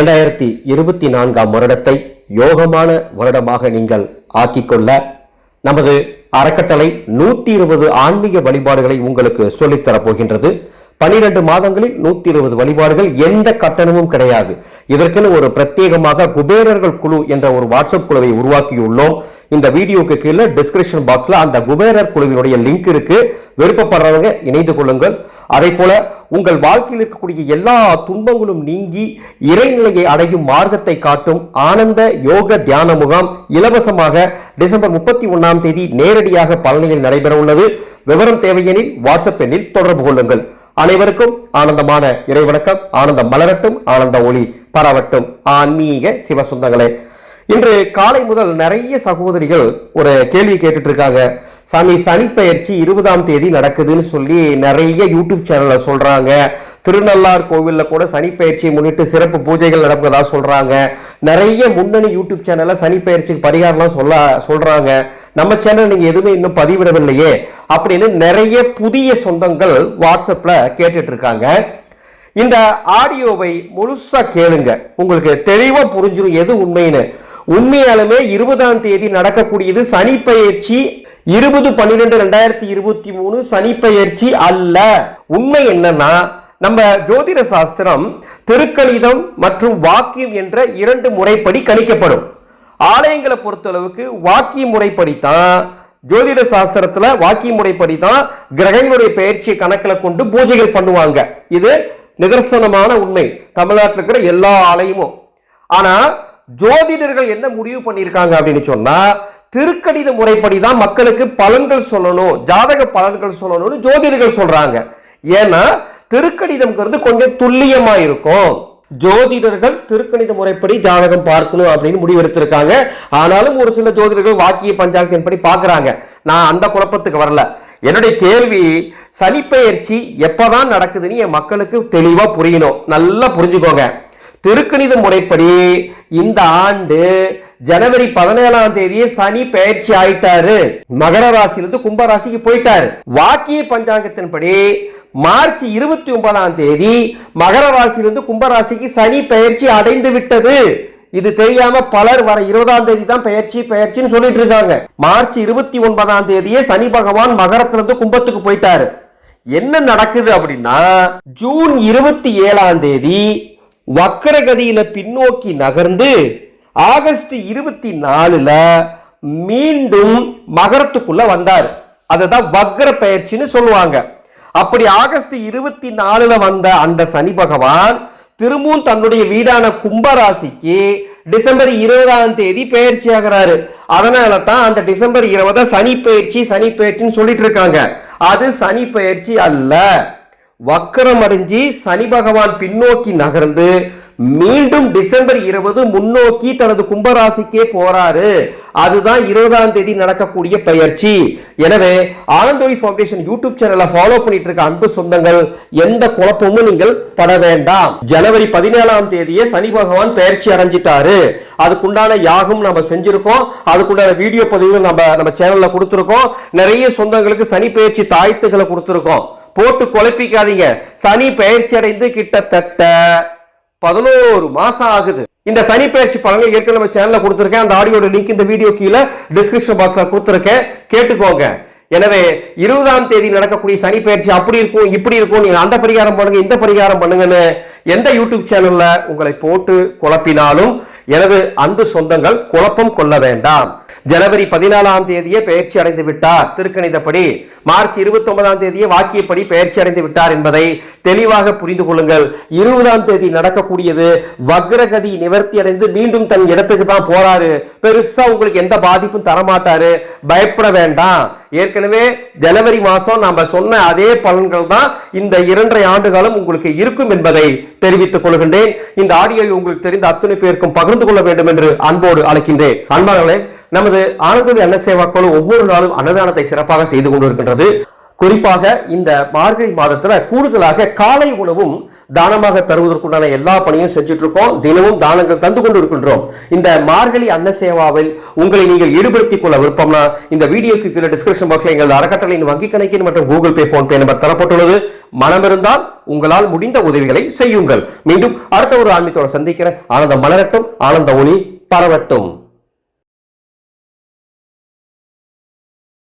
இரண்டாயிரத்தி இருபத்தி நான்காம் வருடத்தை யோகமான வருடமாக நீங்கள் ஆக்கிக்கொள்ள நமது அறக்கட்டளை நூற்றி இருபது ஆன்மீக வழிபாடுகளை உங்களுக்கு சொல்லித்தரப் போகின்றது. பனிரெண்டு மாதங்களில் நூத்தி இருபது வழிபாடுகள் எந்த கட்டணமும் கிடையாது. இதற்கென ஒரு பிரத்யேகமாக குபேரர்கள் குழு என்ற ஒரு வாட்ஸ்அப் குழுவை உருவாக்கியுள்ளோம். இந்த வீடியோக்கு கீழே டிஸ்கிரிப்ஷன் பாக்ஸ்ல அந்த குபேரர் குழுவினுடைய லிங்க் இருக்கு. விருப்பப்படுறவங்க இணைந்து கொள்ளுங்கள். அதே போல உங்கள் வாழ்க்கையில் இருக்கக்கூடிய எல்லா துன்பங்களும் நீங்கி இறைநிலையை அடையும் மார்க்கத்தை காட்டும் ஆனந்த யோக தியான முகாம் இலவசமாக டிசம்பர் முப்பத்தி ஒன்னாம் தேதி நேரடியாக பழனியில் நடைபெற உள்ளது விவரம் தேவையெனில் வாட்ஸ்அப் எண்ணில் தொடர்பு கொள்ளுங்கள். அனைவருக்கும் ஆனந்தமான இறைவணக்கம் ஆனந்தம் மலரட்டும் ஆனந்த ஒளி பரவட்டும். ஆன்மீக சிவசுந்தங்களே இன்று காலை முதல் நிறைய சகோதரிகள் ஒரு கேள்வி கேட்டுட்டு இருக்காங்க சாமி சனிப்பெயர்ச்சி இருபதாம் தேதி நடக்குதுன்னு சொல்லி நிறைய யூடியூப் சேனல்ல சொல்றாங்க. திருநள்ளார் கோவிலில் கூட சனிப்பெயர்ச்சியை முன்னிட்டு சிறப்பு பூஜைகள் நடப்பதா சொல்கிறாங்க நிறைய முன்னணி யூடியூப் சேனலில் சனிப்பெயர்ச்சிக்கு பரிகாரம்லாம் சொல்ல சொல்கிறாங்க நம்ம சேனல் நீங்கள் எதுவுமே இன்னும் பதிவிடவில்லையே. அப்படின்னு நிறைய புதிய சொந்தங்கள் வாட்ஸ்அப்பில் கேட்டுட்டு இருக்காங்க இந்த ஆடியோவை முழுசாக கேளுங்க. உங்களுக்கு தெளிவாக புரிஞ்சிடும் எது உண்மைன்னு. உண்மையாலுமே இருபதாம் தேதி நடக்கக்கூடியது சனி இருபது பன்னிரெண்டு ரெண்டாயிரத்தி இருபத்தி மூணு சனி அல்ல. உண்மை என்னன்னா நம்ம ஜோதிட சாஸ்திரம் திருக்கணிதம் மற்றும் வாக்கியம் என்ற இரண்டு முறைப்படி கணிக்கப்படும். ஆலயங்களை பொறுத்தளவுக்கு வாக்கிய முறைப்படி தான் ஜோதிட சாஸ்திரத்துல வாக்கிய முறைப்படி தான் கிரகங்களுடைய பயிற்சியை கணக்கில் கொண்டு பூஜைகள் பண்ணுவாங்க. இது நிதர்சனமான உண்மை. தமிழ்நாட்டில் இருக்கிற எல்லா ஆலயமும். ஆனா ஜோதிடர்கள் என்ன முடிவு பண்ணியிருக்காங்க அப்படின்னு சொன்னா திருக்கணித முறைப்படி தான் மக்களுக்கு பலன்கள் சொல்லணும் ஜாதக பலன்கள் சொல்லணும்னு ஜோதிடர்கள் சொல்றாங்க. ஏன்னா திருக்கணிதம்ங்கிறது கொஞ்சம் துல்லியமா இருக்கும். ஜோதிடர்கள் திருக்கணித முறைப்படி ஜாதகம் பார்க்கணும் அப்படின்னு முடிவெடுத்திருக்காங்க. ஆனாலும் ஒரு சில ஜோதிடர்கள் வாக்கிய பஞ்சாங்கத்தின்படி பார்க்குறாங்க. நான் அந்த குழப்பத்துக்கு வரல. என்னுடைய கேள்வி சனிப்பெயர்ச்சி எப்போதான் நடக்குதுன்னு என் மக்களுக்கு தெளிவாக புரியணும். நல்லா புரிஞ்சுக்கோங்க. திருக்கணித முறைப்படி இந்த ஆண்டு ஜனவரி பதினேழாம் தேதியே சனி பெயர்ச்சி ஆயிட்டாரு. மகர ராசியிலிருந்து கும்ப ராசிக்கு போயிட்டாரு. வாக்கிய பஞ்சாங்கத்தின்படி மார்ச் இருபத்தி ஒன்பதாம் தேதி மகர ராசியிலிருந்து கும்பராசிக்கு சனி பெயர்ச்சி அடைந்து விட்டது. இது தெரியாம பலர் வர இருபதாம் தேதி தான் பெயர்ச்சி பெயர்ச்சின்னு சொல்லிட்டு இருக்காங்க. மார்ச் இருபத்தி ஒன்பதாம் தேதியே சனி பகவான் மகரத்திலிருந்து கும்பத்துக்கு போயிட்டாரு. என்ன நடக்குது அப்படின்னா ஜூன் இருபத்தி ஏழாம் தேதி வக்கரகதியில பின்னோக்கி நகர்ந்து ஆகஸ்ட் இருபத்தி நாலுல மீண்டும் மகரத்துக்குள்ள வந்தார். அதை தான் வக்ர பயிற்சின்னு சொல்லுவாங்க. அப்படி ஆகஸ்ட் இருபத்தி நாலுல வந்த அந்த சனி பகவான் திரும்பவும் தன்னுடைய வீடான கும்பராசிக்கு டிசம்பர் இருபதாம் தேதி பயிற்சி ஆகிறாரு. அதனால தான் அந்த டிசம்பர் இருபத சனி பயிற்சி சனி பயிற்சின்னு சொல்லிட்டு இருக்காங்க. அது சனி பயிற்சி அல்ல. வக்கரம் அடைஞ்சி சனி பகவான் பின்னோக்கி நகர்ந்து மீண்டும் டிசம்பர் இருபது முன்னோக்கி தனது கும்பராசிக்கே போறாரு. அதுதான் இருபதாம் தேதி நடக்கக்கூடிய பயிற்சி. எனவே ஆனந்தோடி ஃபவுண்டேஷன் யூடியூப் சேனலை ஃபாலோ பண்ணிட்டு இருக்க அன்பு சொந்தங்கள் எந்த குழப்பமும் நீங்கள் பட வேண்டாம். ஜனவரி பதினேழாம் தேதியே சனி பகவான் பயிற்சி அடைஞ்சிட்டாரு. அதுக்குண்டான யாகம் நம்ம செஞ்சிருக்கோம். அதுக்குண்டான வீடியோ பதிவு நம்ம நம்ம சேனல்ல கொடுத்துருக்கோம். நிறைய சொந்தங்களுக்கு சனி பயிற்சி தாய்த்துகளை கொடுத்துருக்கோம். போட்டு குழப்பிக்காதீங்க. சனி பயிற்சி அடைந்து கிட்டத்தட்ட பதினோரு மாசம் ஆகுது. இந்த சனி பயிற்சி பலன்கள் ஏற்கனவே நம்ம சேனல்ல கொடுத்துருக்கேன். அந்த ஆடியோட லிங்க் இந்த வீடியோ கீழே டிஸ்கிரிப்ஷன் பாக்ஸ்ல கொடுத்துருக்கேன். கேட்டுக்கோங்க. எனவே இருபதாம் தேதி நடக்கக்கூடிய சனி பயிற்சி அப்படி இருக்கும் இப்படி இருக்கும். நீங்க அந்த பரிகாரம் பண்ணுங்க இந்த பரிகாரம் பண்ணுங்கன்னு எந்த யூடியூப் சேனல்ல உங்களை போட்டு குழப்பினாலும் எனது அன்பு சொந்தங்கள் குழப்பம் கொள்ள வேண்டாம். ஜனவரி பதினாலாம் தேதியே பயிற்சி அடைந்து விட்டார். திருக்கணிதப்படி மார்ச் இருபத்தி ஒன்பதாம் தேதியே வாக்கியப்படி பயிற்சி அடைந்து விட்டார் என்பதை தெளிவாக புரிந்து கொள்ளுங்கள். இருபதாம் தேதி நடக்கக்கூடியது வக்ரகதி நிவர்த்தி அடைந்து மீண்டும் தன் இடத்துக்கு தான் போறாரு. பெருசா உங்களுக்கு எந்த பாதிப்பும் தரமாட்டாரு. பயப்பட வேண்டாம். ஏற்கனவே ஜனவரி மாசம் நாம சொன்ன அதே பலன்கள் தான் இந்த இரண்டரை ஆண்டு காலம் உங்களுக்கு இருக்கும் என்பதை தெரிவித்துக் கொள்கின்றேன். இந்த ஆடியோவை உங்களுக்கு தெரிந்த அத்தனை பேருக்கும் பகிர்ந்து கொள்ள வேண்டும் என்று அன்போடு அழைக்கின்றேன். அன்பானவர்களே நமது ஆனந்தோடி அன்ன சேவா குழு ஒவ்வொரு நாளும் அன்னதானத்தை சிறப்பாக செய்து கொண்டிருக்கின்றது. குறிப்பாக இந்த மார்கழி மாதத்துல கூடுதலாக காலை உணவும் தானமாக தருவதற்குண்டான எல்லா பணியும் செஞ்சுட்டு இருக்கோம் தினமும் தானங்கள் தந்து கொண்டு இருக்கின்றோம் இந்த மார்கழி அன்ன சேவாவில் உங்களை நீங்கள் ஈடுபடுத்திக் கொள்ள விருப்பம்னா இந்த வீடியோக்கு கீழே டிஸ்கிரிப்ஷன் பாக்ஸ்ல எங்கள் அறக்கட்டளையின் வங்கி கணக்கின் மற்றும் Google Pay PhonePe number தரப்பட்டுள்ளது. மனம் இருந்தால் உங்களால் முடிந்த உதவிகளை செய்யுங்கள். மீண்டும் அடுத்த ஒரு ஆன்மீகத்தோட சந்திக்கிற ஆனந்தம் மலரட்டும் ஆனந்த ஒளி பரவட்டும்.